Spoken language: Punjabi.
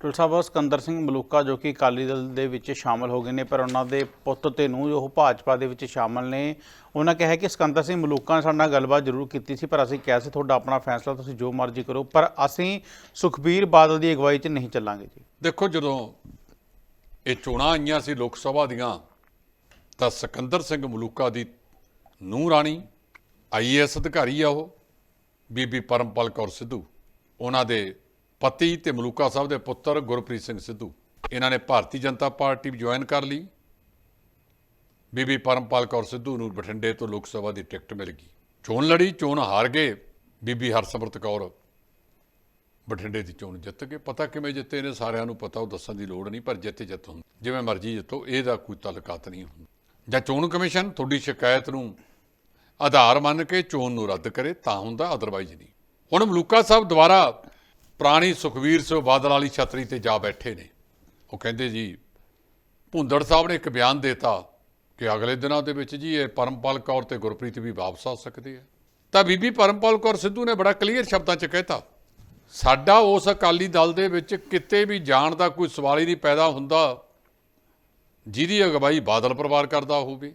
ਟੁਲ ਸਕੰਦਰ ਸਿੰਘ ਮਲੂਕਾ ਜੋ ਕਿ ਅਕਾਲੀ ਦਲ ਦੇ ਵਿੱਚ ਸ਼ਾਮਲ ਹੋ ਗਏ ਨੇ, ਪਰ ਉਹਨਾਂ ਦੇ ਪੁੱਤ ਤੇ ਨੂੰ ਜੋ ਭਾਜਪਾ ਦੇ ਵਿੱਚ ਸ਼ਾਮਲ ਨੇ, ਉਹਨਾਂ ਕਿਹਾ ਕਿ ਸਿਕੰਦਰ ਸਿੰਘ ਮਲੂਕਾ ਨੇ ਸਾਡੇ ਨਾਲ ਗੱਲਬਾਤ ਜ਼ਰੂਰ ਕੀਤੀ ਸੀ, ਪਰ ਅਸੀਂ ਕਿਹਾ ਸੀ ਤੁਹਾਡਾ ਆਪਣਾ ਫੈਸਲਾ, ਤੁਸੀਂ ਜੋ ਮਰਜ਼ੀ ਕਰੋ, ਪਰ ਅਸੀਂ ਸੁਖਬੀਰ ਬਾਦਲ ਦੀ ਅਗਵਾਈ 'ਚ ਨਹੀਂ ਚੱਲਾਂਗੇ ਜੀ। ਦੇਖੋ, ਜਦੋਂ ਇਹ ਚੋਣਾਂ ਆਈਆਂ ਸੀ ਲੋਕ ਸਭਾ ਦੀਆਂ, ਤਾਂ ਸਕੰਦਰ ਸਿੰਘ ਮਲੂਕਾ ਦੀ ਨੂੰਹ ਰਾਣੀ ਆਈਏਐਸ ਅਧਿਕਾਰੀ ਆ ਉਹ, ਬੀਬੀ ਪਰਮਪਾਲ ਕੌਰ ਸਿੱਧੂ, ਉਹਨਾਂ ਦੇ ਪਤੀ ਤੇ ਮਲੂਕਾ ਸਾਹਿਬ ਦੇ ਪੁੱਤਰ ਗੁਰਪ੍ਰੀਤ ਸਿੰਘ ਸਿੱਧੂ। ਇਹਨਾਂ ਨੇ ਭਾਰਤੀ ਜਨਤਾ ਪਾਰਟੀ ਵੀ ਜੁਆਇਨ ਕਰ ਲਈ। ਬੀਬੀ ਪਰਮਪਾਲ ਕੌਰ ਸਿੱਧੂ ਨੂੰ ਬਠਿੰਡੇ ਤੋਂ ਲੋਕ ਸਭਾ ਦੀ ਟਿਕਟ ਮਿਲ ਗਈ। ਚੋਣ ਲੜੀ, ਚੋਣ ਹਾਰ ਗਏ। ਬੀਬੀ ਹਰਸਿਮਰਤ ਕੌਰ ਬਠਿੰਡੇ ਦੀ ਚੋਣ ਜਿੱਤ ਗਏ। ਪਤਾ ਕਿਵੇਂ ਜਿੱਤੇ ਨੇ ਸਾਰਿਆਂ ਨੂੰ ਪਤਾ, ਉਹ ਦੱਸਣ ਦੀ ਲੋੜ ਨਹੀਂ, ਪਰ ਜਿੱਤੇ ਜਿੱਤ ਹੁੰਦੀ। ਜਿਵੇਂ ਮਰਜ਼ੀ ਜਿੱਤੋ, ਇਹਦਾ ਕੋਈ ਤਾਲੁਕਾਤ ਨਹੀਂ ਹੁੰਦਾ। ਜਾਂ ਚੋਣ ਕਮਿਸ਼ਨ ਤੁਹਾਡੀ ਸ਼ਿਕਾਇਤ ਨੂੰ ਆਧਾਰ ਮੰਨ ਕੇ ਚੋਣ ਨੂੰ ਰੱਦ ਕਰੇ, ਤਾਂ ਹੁੰਦਾ ਅਦਰਵਾਈਜ਼ ਨਹੀਂ। ਹੁਣ ਮਲੂਕਾ ਸਾਹਿਬ ਦੁਬਾਰਾ ਪੁਰਾਣੀ ਸੁਖਵੀਰ ਸਿੰਘ ਬਾਦਲ ਵਾਲੀ ਛਤਰੀ ਤੇ ਜਾ ਬੈਠੇ ਨੇ। ਉਹ ਕਹਿੰਦੇ ਜੀ, ਭੁੰਦੜ ਸਾਹਿਬ ਨੇ ਇੱਕ ਬਿਆਨ ਦਿੱਤਾ ਕਿ ਅਗਲੇ ਦਿਨਾਂ ਦੇ ਵਿੱਚ ਜੀ ਇਹ ਪਰਮਪਾਲ ਕੌਰ ਤੇ ਗੁਰਪ੍ਰੀਤ ਵੀ ਵਾਪਸ ਆ ਸਕਦੇ ਆ। ਤਾਂ ਬੀਬੀ ਪਰਮਪਾਲ ਕੌਰ ਸਿੱਧੂ ਨੇ ਬੜਾ ਕਲੀਅਰ ਸ਼ਬਦਾਂ 'ਚ ਕਹਿਤਾ, ਸਾਡਾ ਉਸ ਅਕਾਲੀ ਦਲ ਦੇ ਵਿੱਚ ਕਿਤੇ ਵੀ ਜਾਣ ਦਾ ਕੋਈ ਸਵਾਲ ਹੀ ਨਹੀਂ ਪੈਦਾ ਹੁੰਦਾ, ਜਿਹਦੀ ਅਗਵਾਈ ਬਾਦਲ ਪਰਿਵਾਰ ਕਰਦਾ ਹੋਵੇ।